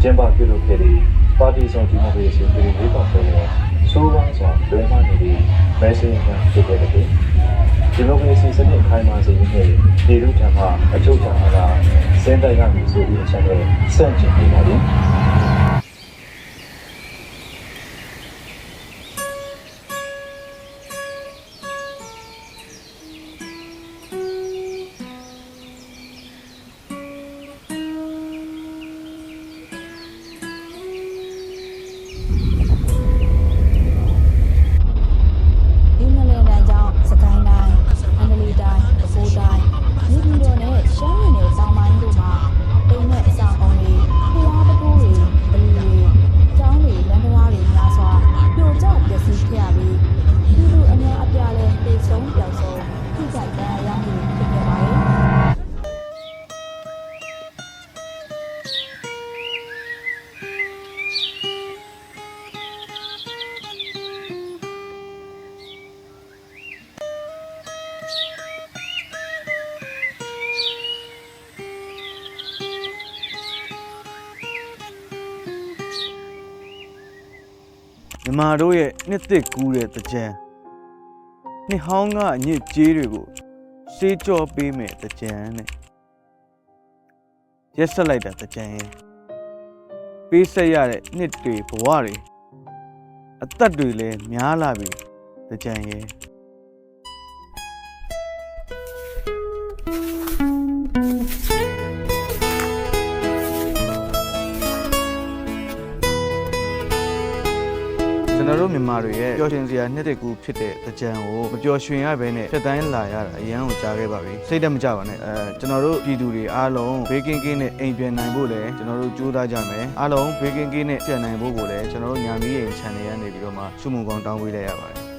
ကျင်းပပြုလုပ်ခဲ့သည့်ပါတီဆောင်ဒီမိုကရေစီပြည်ရေးပေါ်ပွဲကိုစိုးဝမ်းစွာလွှဲမှနေပြီးမဲဆင်းရန်ဖြစ်ခဲ့တဲ့ဒီမိုကရေစီစနစ်ခိုင်မာစေရေးနဲ့ပြည်သူ့ထံမှအချုပ်ချာကစင်းတိုက်ရမည်ဆိုပြီးအချက်နဲ့စန့်ကျင်နေပါသည် မြန်မာတို့ရဲ့နှစ်သက်ကူးတဲ့တကြံနှစ်ဟောင်းကအညစ်ကြေးတွေကိုစေးကြောပေးမယ်တကြံနဲ့ရက်ဆက်လိုက်တာတကြံရဲ့ပေးဆက်ရတဲ့နှစ်တွေဘဝတွေအသက်တွေလည်းများလာပြီတကြံရဲ့ကျွ တော်တို့မြန်မာတွေရဲ့ပျော်ရွှင်စရာနှစ်တကူဖြစ်တဲ့တကြံကိုမပျော်ရွှင်ရဘဲနဲ့ဖြတ်တိုင်းလာရတာအရန်ကိုကြားခဲ့ပါပြီစိတ်တက်မကြပါနဲ့အဲကျွန်တော်တို့ပြည်သူတွေအားလုံးဘေးကင်းကင်းနဲ့အိမ်ပြန်နိုင်ဖို့လည်းကျွန်တော်တို့ကြိုးစားကြမယ်အားလုံးဘေးကင်းကင်းနဲ့ပြန်နိုင်ဖို့ကိုလည်းကျွန်တော်တို့ညာမီးရင် channel ရနေပြီးတော့မှစုမှုကောင်းတောင်းပေးလိုက်ရပါတယ်